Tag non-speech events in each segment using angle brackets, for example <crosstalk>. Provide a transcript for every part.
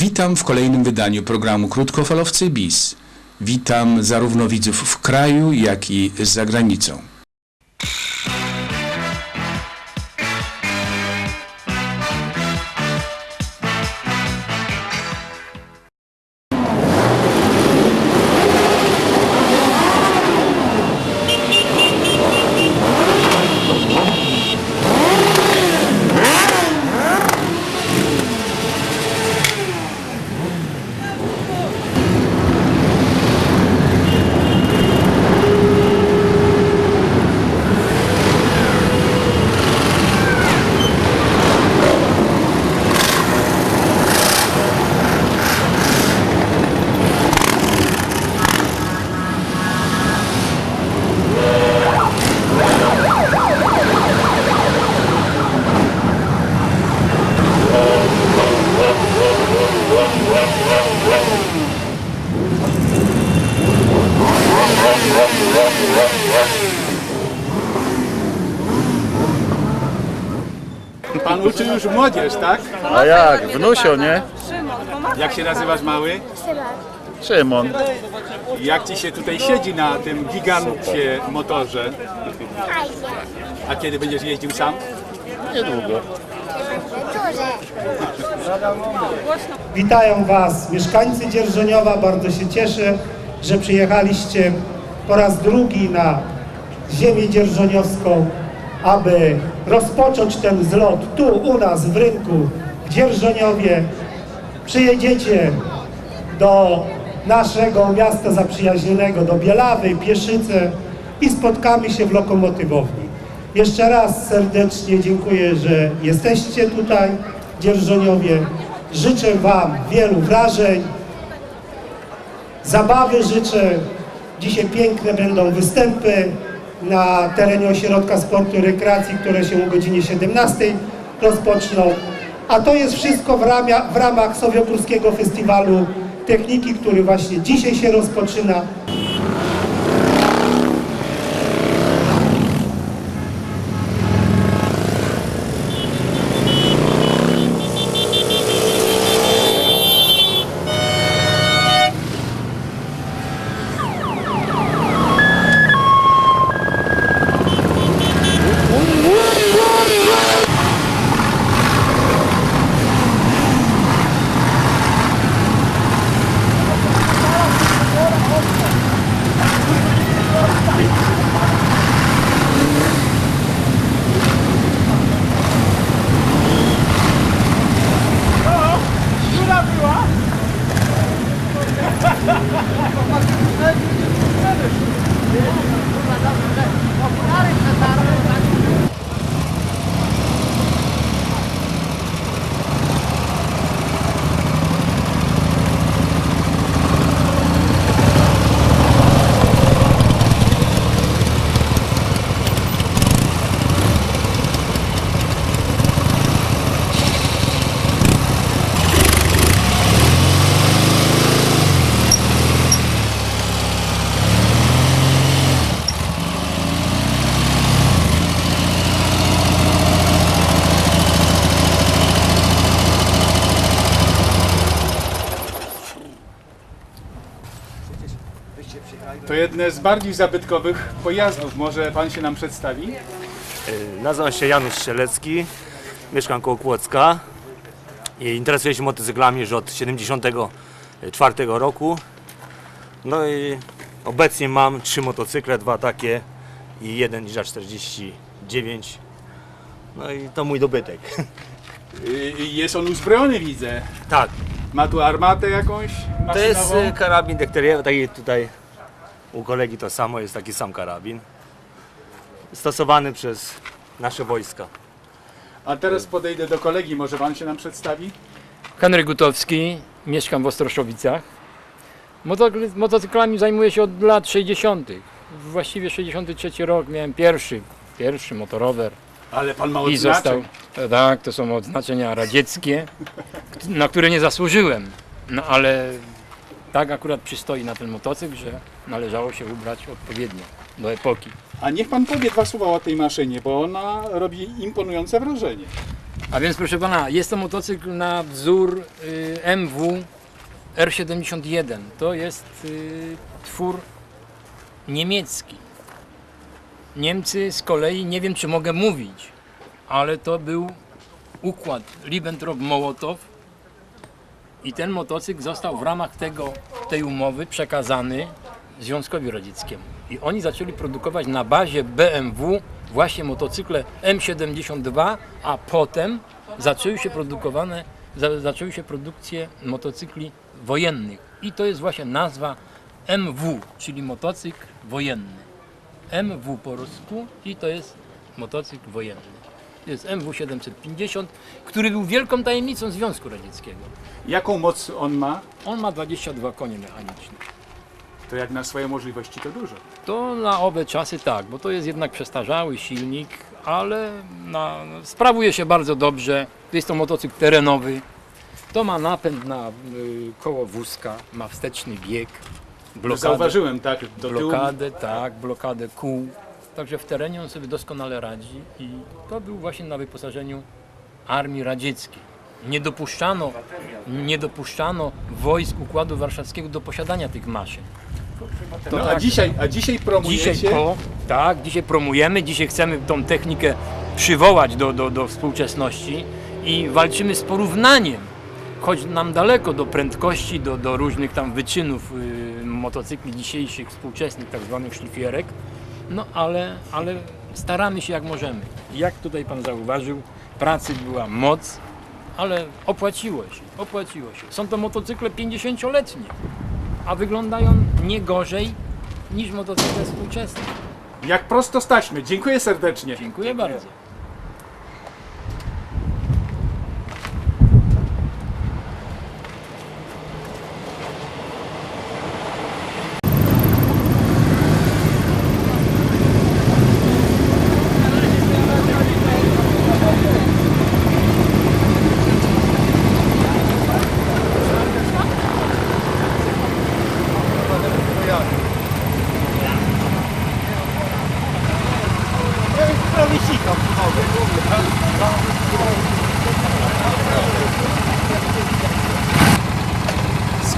Witam w kolejnym wydaniu programu Krótkofalowcy BIS. Witam zarówno widzów w kraju, jak i za granicą. Młodzież, tak? A jak? Wnusio, nie? Jak się nazywasz mały? Szymon. Jak ci się tutaj siedzi na tym gigancie motorze? A kiedy będziesz jeździł sam? Niedługo. Witają Was mieszkańcy Dzierżoniowa. Bardzo się cieszę, że przyjechaliście po raz drugi na ziemię dzierżoniowską, aby rozpocząć ten zlot tu u nas w rynku w Dzierżoniowie. Przyjedziecie do naszego miasta zaprzyjaźnionego, do Bielawy, Pieszyce i spotkamy się w lokomotywowni. Jeszcze raz serdecznie dziękuję, że jesteście tutaj w Dzierżoniowie. Życzę Wam wielu wrażeń, zabawy życzę. Dzisiaj piękne będą występy na terenie Ośrodka Sportu i Rekreacji, które się o godzinie 17 rozpoczną. A to jest wszystko w, ramia, w ramach Sowiogórskiego Festiwalu Techniki, który właśnie dzisiaj się rozpoczyna. To jedne z bardziej zabytkowych pojazdów. Może pan się nam przedstawi? Nazywam się Janusz Strzelecki, mieszkam koło Kłodzka i interesuję się motocyklami już od 74 roku. No i obecnie mam trzy motocykle, dwa takie i jeden Ninja 49. No i to mój dobytek. Y, Jest on uzbrojony, widzę. Tak, Ma tu armatę jakąś to jest maszynową? y, karabin dekteriowy, taki tutaj u kolegi to samo, jest taki sam karabin. Stosowany przez nasze wojska. A teraz podejdę do kolegi, może pan się nam przedstawi? Henryk Gutowski, mieszkam w Ostroszowicach. Motocykl- Motocyklami zajmuję się od lat 60. Właściwie 63 rok miałem pierwszy, pierwszy motorower Ale pan ma i został. Tak, to są odznaczenia radzieckie, na które nie zasłużyłem. No ale tak akurat przystoi na ten motocykl, że należało się ubrać odpowiednio do epoki. A niech pan powie dwa słowa o tej maszynie, bo ona robi imponujące wrażenie. A więc proszę pana, jest to motocykl na wzór y, MW R71. To jest y, twór niemiecki. Niemcy z kolei, nie wiem czy mogę mówić, ale to był układ Ribbentrop-Mołotow i ten motocykl został w ramach tego, tej umowy przekazany Związkowi Radzieckiemu. I oni zaczęli produkować na bazie BMW właśnie motocykle M72, a potem zaczęły się produkowane, za, zaczęły się produkcje motocykli wojennych. I to jest właśnie nazwa MW, czyli motocykl wojenny. MW po rusku i to jest motocykl wojenny. To jest MW 750, który był wielką tajemnicą Związku Radzieckiego. Jaką moc on ma? On ma 22 konie mechaniczne. To jak na swoje możliwości to dużo. To na owe czasy tak, bo to jest jednak przestarzały silnik, ale na, sprawuje się bardzo dobrze. Jest to motocykl terenowy. To ma napęd na y, koło wózka, ma wsteczny bieg, blokadę, Zauważyłem tak do tyłu. blokadę, tak, blokadę kół. Także w terenie on sobie doskonale radzi i to był właśnie na wyposażeniu Armii Radzieckiej. Nie dopuszczano, nie dopuszczano wojsk Układu Warszawskiego do posiadania tych maszyn. To No, a, tak. dzisiaj, a dzisiaj promujecie... Dzisiaj tak, dzisiaj promujemy, dzisiaj chcemy tą technikę przywołać do, do, do współczesności i walczymy z porównaniem, choć nam daleko do prędkości, do, do różnych tam wyczynów y, motocykli dzisiejszych, współczesnych, tak zwanych szlifierek, no ale, ale staramy się jak możemy. Jak tutaj Pan zauważył, pracy była moc, ale opłaciło się, opłaciło się. Są to motocykle 50-letnie, a wyglądają nie gorzej niż motocykle współczesne. Jak prosto staśmy. Dziękuję serdecznie. Dziękuję bardzo.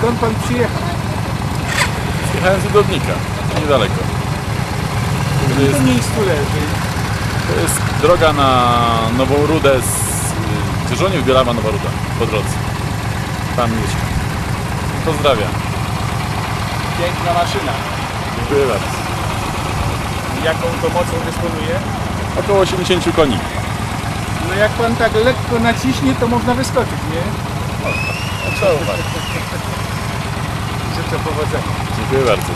Skąd pan przyjechał? Udownika, niedaleko. To W jest, tym miejscu leży. to jest droga na Nową Rudę z y, Dzierżoniów, Bielawa, Nowa Ruda, po drodze. Tam mieszkam. Pozdrawiam. Piękna maszyna. Dziękuję bardzo. Jaką to mocą dysponuje? Około 80 koni. No jak pan tak lekko naciśnie, to można wyskoczyć, nie? Trzeba uważać. Życzę powodzenia. Dziękuję bardzo.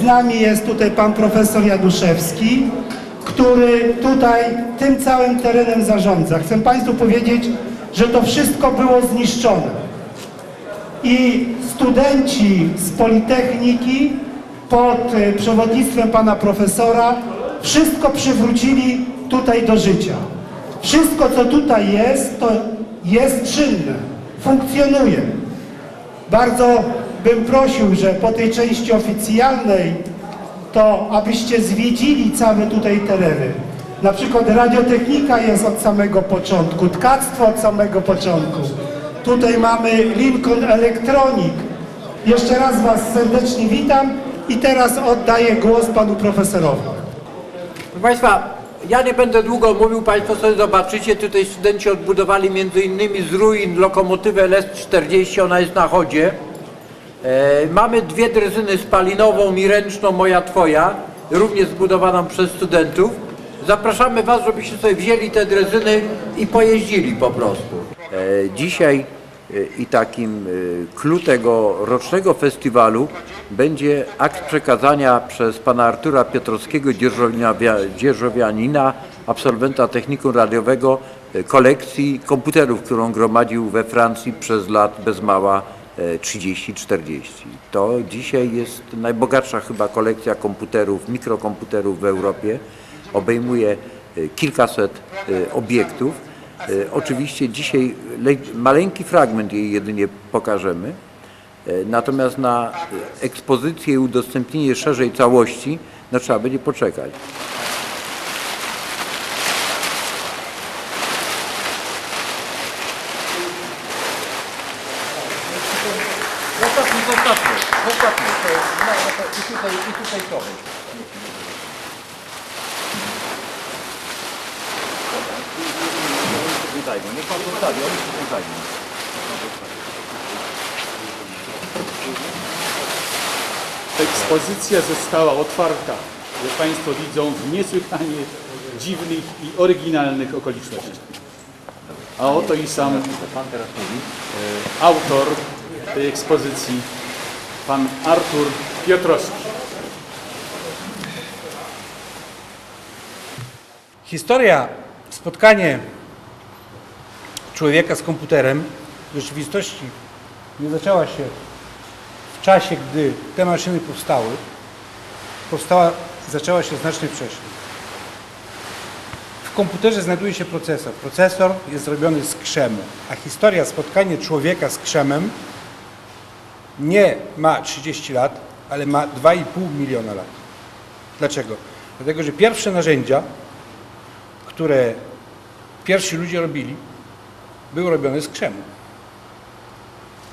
Z nami jest tutaj pan profesor Januszewski, który tutaj tym całym terenem zarządza. Chcę Państwu powiedzieć, że to wszystko było zniszczone. I studenci z Politechniki pod y, przewodnictwem pana profesora wszystko przywrócili tutaj do życia. Wszystko, co tutaj jest, to jest czynne, funkcjonuje. Bardzo bym prosił, że po tej części oficjalnej to abyście zwiedzili całe tutaj tereny. Na przykład radiotechnika jest od samego początku, tkactwo od samego początku. Tutaj mamy Lincoln Electronic. Jeszcze raz Was serdecznie witam i teraz oddaję głos panu profesorowi. Proszę Państwa, ja nie będę długo mówił, Państwo sobie zobaczycie, tutaj studenci odbudowali między innymi z ruin lokomotywę LS40, ona jest na chodzie. E, mamy dwie drezyny spalinową i ręczną, moja twoja, również zbudowaną przez studentów. Zapraszamy Was, żebyście sobie wzięli te drezyny i pojeździli po prostu. E, dzisiaj e, i takim clue tego rocznego festiwalu będzie akt przekazania przez pana Artura Piotrowskiego dzierżowia- dzierżowianina, absolwenta technikum radiowego kolekcji komputerów, którą gromadził we Francji przez lat bez mała 30-40. To dzisiaj jest najbogatsza chyba kolekcja komputerów, mikrokomputerów w Europie. Obejmuje e, kilkaset e, obiektów. E, Oczywiście dzisiaj le- maleńki fragment jej jedynie pokażemy. Natomiast na ekspozycję i udostępnienie szerzej całości no, trzeba będzie poczekać. Zostawmy, zostawmy, zostawmy. To, no, no I tutaj, i tutaj to będzie. Nie niech pan zostawi, oni się nie zajmą. Ekspozycja została otwarta, jak Państwo widzą, w niesłychanie dziwnych i oryginalnych okolicznościach. A oto i sam e, autor tej ekspozycji, pan Artur Piotrowski. Historia, spotkanie człowieka z komputerem w rzeczywistości nie zaczęła się w czasie, gdy te maszyny powstały. Powstała, zaczęła się znacznie wcześniej. W komputerze znajduje się procesor. Procesor jest zrobiony z krzemu, a historia spotkania człowieka z krzemem nie ma 30 lat, ale ma 2,5 miliona lat. Dlaczego? Dlatego, że pierwsze narzędzia, które pierwsi ludzie robili, były robione z krzemu.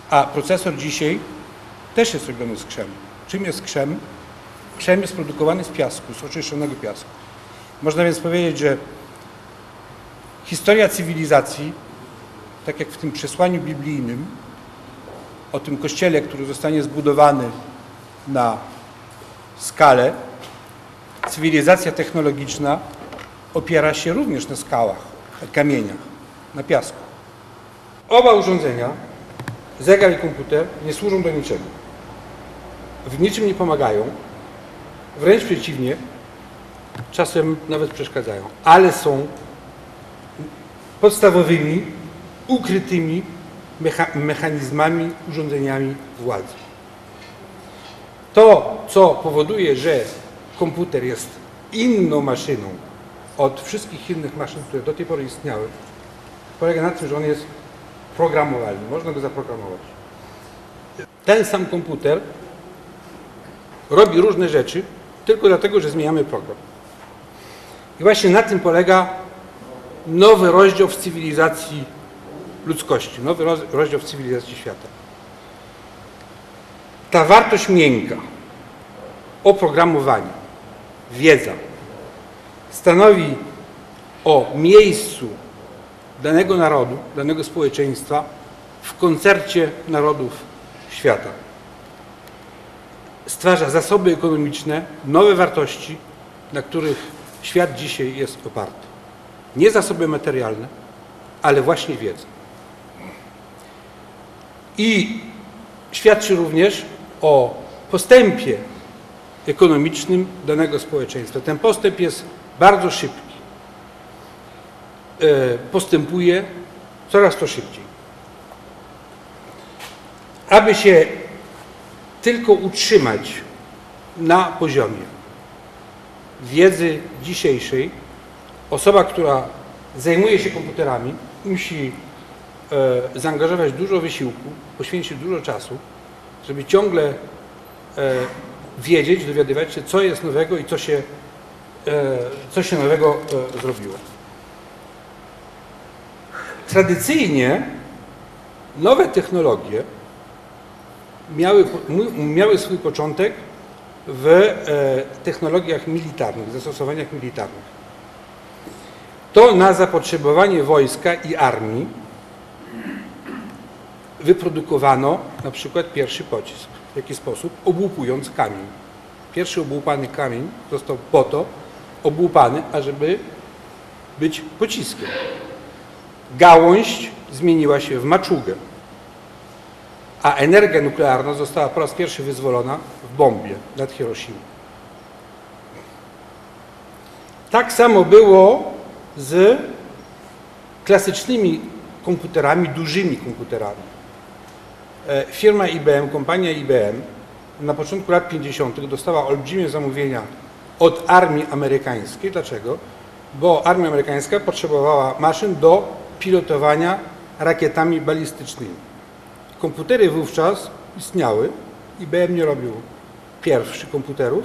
A procesor dzisiaj też jest robiony z krzemu. Czym jest krzem? Krzem jest produkowany z piasku, z oczyszczonego piasku. Można więc powiedzieć, że historia cywilizacji, tak jak w tym przesłaniu biblijnym, o tym kościele, który zostanie zbudowany na skalę, cywilizacja technologiczna opiera się również na skałach, na kamieniach, na piasku. Oba urządzenia, zegar i komputer, nie służą do niczego. W niczym nie pomagają, wręcz przeciwnie, czasem nawet przeszkadzają, ale są podstawowymi, ukrytymi mechanizmami, urządzeniami władzy. To, co powoduje, że komputer jest inną maszyną od wszystkich innych maszyn, które do tej pory istniały, polega na tym, że on jest programowalny. Można go zaprogramować. Ten sam komputer robi różne rzeczy tylko dlatego, że zmieniamy program. I właśnie na tym polega nowy rozdział w cywilizacji ludzkości, nowy roz- rozdział w cywilizacji świata. Ta wartość miękka, oprogramowanie, wiedza stanowi o miejscu danego narodu, danego społeczeństwa w koncercie narodów świata. Stwarza zasoby ekonomiczne, nowe wartości, na których świat dzisiaj jest oparty. Nie zasoby materialne, ale właśnie wiedzę. I świadczy również o postępie ekonomicznym danego społeczeństwa. Ten postęp jest bardzo szybki. E, Postępuje coraz to szybciej. Aby się tylko utrzymać na poziomie wiedzy dzisiejszej, osoba, która zajmuje się komputerami, musi zaangażować dużo wysiłku, poświęcić dużo czasu, żeby ciągle e, wiedzieć, dowiadywać się, co jest nowego i co się, e, co się nowego e, zrobiło. Tradycyjnie nowe technologie miały, miały swój początek w e, technologiach militarnych, w zastosowaniach militarnych. To na zapotrzebowanie wojska i armii wyprodukowano na przykład pierwszy pocisk. W jaki sposób? Obłupując kamień. Pierwszy obłupany kamień został po to obłupany, ażeby być pociskiem. Gałąź zmieniła się w maczugę, a energia nuklearna została po raz pierwszy wyzwolona w bombie nad Hiroshima. Tak samo było z klasycznymi komputerami, dużymi komputerami. E, Firma IBM, kompania IBM na początku lat 50. dostała olbrzymie zamówienia od armii amerykańskiej. Dlaczego? Bo armia amerykańska potrzebowała maszyn do pilotowania rakietami balistycznymi. Komputery wówczas istniały. IBM nie robił pierwszy komputerów,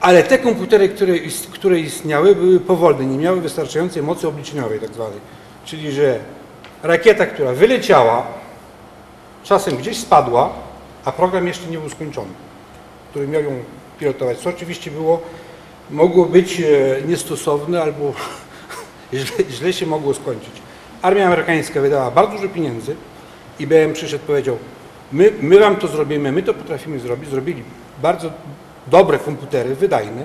ale te komputery, które, które istniały, były powolne, nie miały wystarczającej mocy obliczeniowej, tak zwanej. Czyli, że rakieta, która wyleciała, czasem gdzieś spadła, a program jeszcze nie był skończony. który miał ją pilotować, co oczywiście było, mogło być e, niestosowne albo <laughs> źle, źle się mogło skończyć. Armia amerykańska wydała bardzo dużo pieniędzy, IBM przyszedł powiedział, my, my wam to zrobimy, my to potrafimy zrobić, zrobili bardzo dobre komputery, wydajne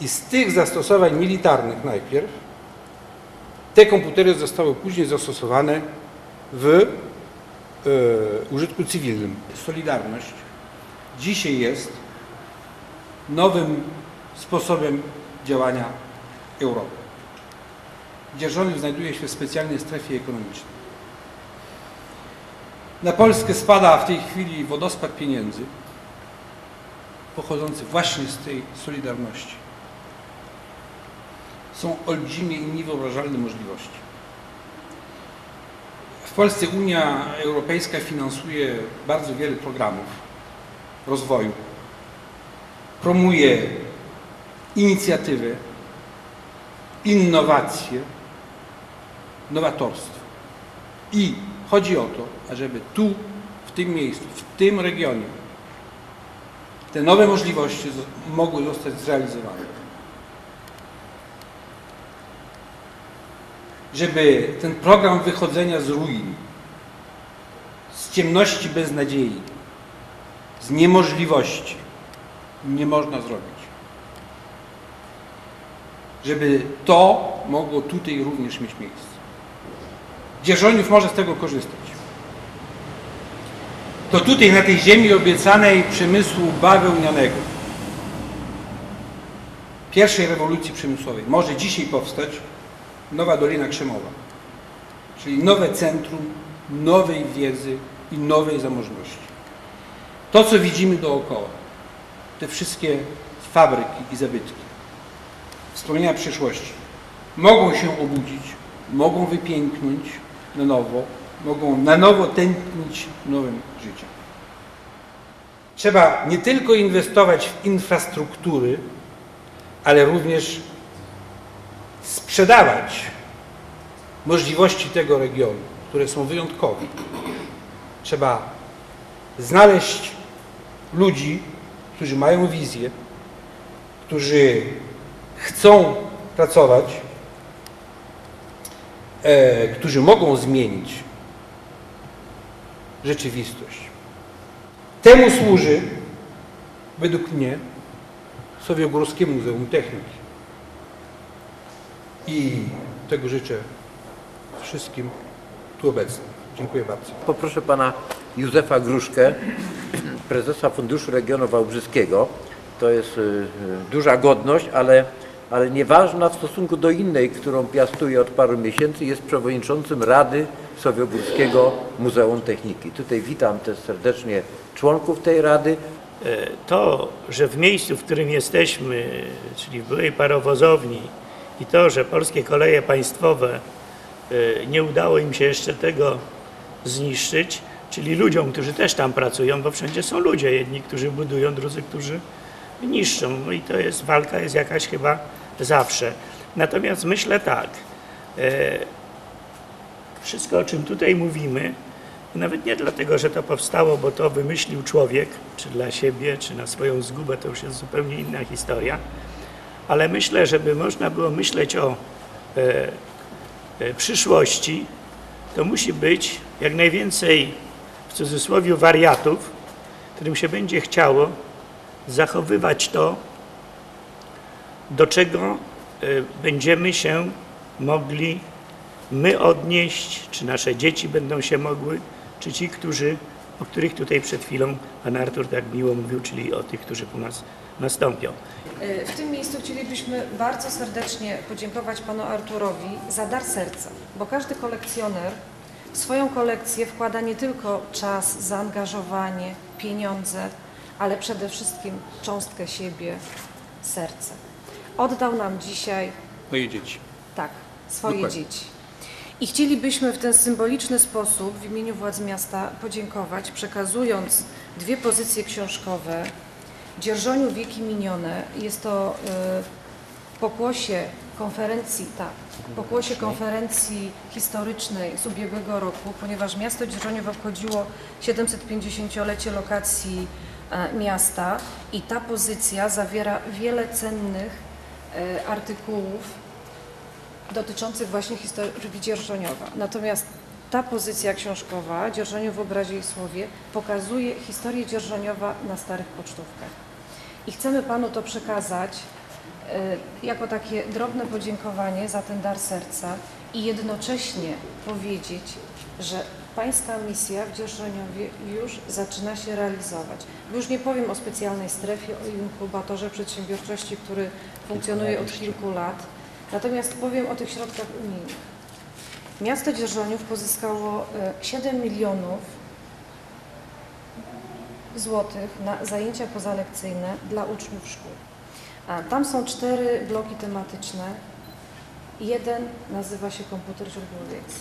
i z tych zastosowań militarnych najpierw te komputery zostały później zastosowane w użytku cywilnym. Solidarność dzisiaj jest nowym sposobem działania Europy. Dzierżoniów znajduje się w specjalnej strefie ekonomicznej. Na Polskę spada w tej chwili wodospad pieniędzy pochodzący właśnie z tej solidarności. Są olbrzymie i niewyobrażalne możliwości. W Polsce Unia Europejska finansuje bardzo wiele programów rozwoju. Promuje inicjatywę, innowacje, nowatorstwo. I chodzi o to, ażeby tu, w tym miejscu, w tym regionie te nowe możliwości mogły zostać zrealizowane. Żeby ten program wychodzenia z ruin, z ciemności bez nadziei, z niemożliwości nie można zrobić. Żeby to mogło tutaj również mieć miejsce. Dzierżoniów może z tego korzystać. To tutaj na tej ziemi obiecanej przemysłu bawełnianego, pierwszej rewolucji przemysłowej, może dzisiaj powstać nowa Dolina Krzemowa, czyli nowe centrum nowej wiedzy i nowej zamożności. To, co widzimy dookoła, te wszystkie fabryki i zabytki, wspomnienia przyszłości, mogą się obudzić, mogą wypięknąć na nowo, mogą na nowo tętnić nowym życiem. Trzeba nie tylko inwestować w infrastruktury, ale również sprzedawać możliwości tego regionu, które są wyjątkowe. Trzeba znaleźć ludzi, którzy mają wizję, którzy chcą pracować, e, którzy mogą zmienić rzeczywistość. Temu służy, według mnie, Sowiogórskie Muzeum Techniki. I tego życzę wszystkim tu obecnym. Dziękuję bardzo. Poproszę pana Józefa Gruszkę, prezesa Funduszu Regionu Wałbrzyskiego. To jest y, y, duża godność, ale, ale nieważna w stosunku do innej, którą piastuje od paru miesięcy, jest przewodniczącym Rady Sowiogórskiego Muzeum Techniki. Tutaj witam też serdecznie członków tej rady. E, To, że w miejscu, w którym jesteśmy, czyli w byłej parowozowni i to, że polskie koleje państwowe e, nie udało im się jeszcze tego zniszczyć, czyli ludziom, którzy też tam pracują, bo wszędzie są ludzie, jedni, którzy budują, drudzy, którzy niszczą. No i to jest, walka jest jakaś chyba zawsze. Natomiast myślę tak, e, wszystko o czym tutaj mówimy, nawet nie dlatego, że to powstało, bo to wymyślił człowiek, czy dla siebie, czy na swoją zgubę, to już jest zupełnie inna historia, ale myślę, żeby można było myśleć o e, e, przyszłości, to musi być jak najwięcej w cudzysłowie wariatów, którym się będzie chciało zachowywać to, do czego e, będziemy się mogli my odnieść, czy nasze dzieci będą się mogły, czy ci, którzy, o których tutaj przed chwilą pan Artur tak miło mówił, czyli o tych, którzy po nas nastąpią. E, W tym miejscu chcielibyśmy bardzo serdecznie podziękować panu Arturowi za dar serca, bo każdy kolekcjoner w swoją kolekcję wkłada nie tylko czas, zaangażowanie, pieniądze, ale przede wszystkim cząstkę siebie, serce. Oddał nam dzisiaj Moje dzieci. tak, swoje Dokładnie. dzieci. I chcielibyśmy w ten symboliczny sposób w imieniu władz miasta podziękować, przekazując dwie pozycje książkowe Dzierżoniu wieki minione. Jest to y, pokłosie konferencji, tak, pokłosie konferencji historycznej z ubiegłego roku, ponieważ miasto Dzierżoniowo obchodziło 750-lecie lokacji e, miasta i ta pozycja zawiera wiele cennych e, artykułów dotyczących właśnie historii Dzierżoniowa. Natomiast ta pozycja książkowa, Dzierżoniów w obrazie i słowie, pokazuje historię Dzierżoniowa na starych pocztówkach. I chcemy Panu to przekazać e, jako takie drobne podziękowanie za ten dar serca i jednocześnie powiedzieć, że Pańska misja w Dzierżoniowie już zaczyna się realizować. Już nie powiem o specjalnej strefie, o inkubatorze przedsiębiorczości, który funkcjonuje od kilku lat, natomiast powiem o tych środkach unijnych. Miasto Dzierżoniów pozyskało e, 7 milionów złotych na zajęcia pozalekcyjne dla uczniów szkół. A tam są cztery bloki tematyczne. Jeden nazywa się komputer źródłowiec.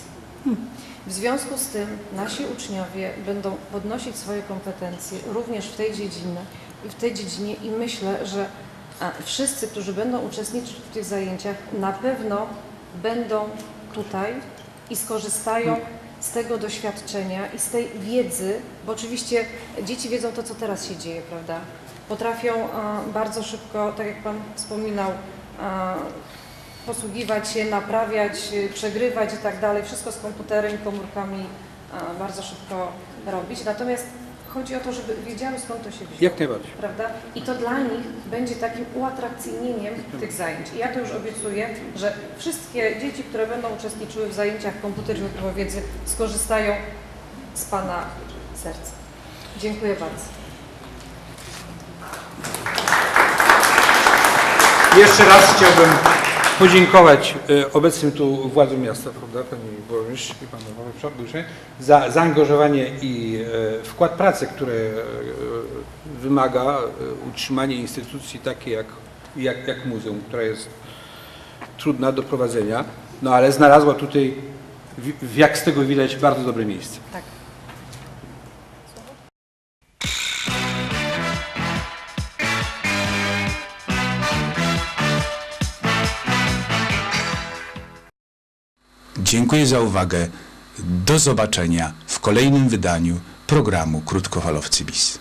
W związku z tym nasi uczniowie będą podnosić swoje kompetencje również w tej dziedzinie, w tej dziedzinie i myślę, że wszyscy, którzy będą uczestniczyć w tych zajęciach, na pewno będą tutaj i skorzystają z tego doświadczenia i z tej wiedzy, bo oczywiście dzieci wiedzą to, co teraz się dzieje, prawda? Potrafią bardzo szybko, tak jak Pan wspominał, posługiwać się, naprawiać, przegrywać i tak dalej. Wszystko z komputerem i komórkami bardzo szybko robić. Natomiast chodzi o to, żeby wiedziały skąd to się wzięło. Jak najbardziej. Prawda? I to dla nich będzie takim uatrakcyjnieniem tych zajęć. I ja to już obiecuję, że wszystkie dzieci, które będą uczestniczyły w zajęciach komputer źródło wiedzy, skorzystają z Pana serca. Dziękuję bardzo. Jeszcze raz chciałbym podziękować e, obecnym tu władzom miasta, prawda, pani burmistrz i panu burmistrzowi, za zaangażowanie i e, wkład pracy, które e, wymaga e, utrzymanie instytucji takiej jak, jak, jak muzeum, która jest trudna do prowadzenia, no ale znalazła tutaj, w- jak z tego widać, bardzo dobre miejsce. Tak. Dziękuję za uwagę. Do zobaczenia w kolejnym wydaniu programu Krótkofalowcy BIS.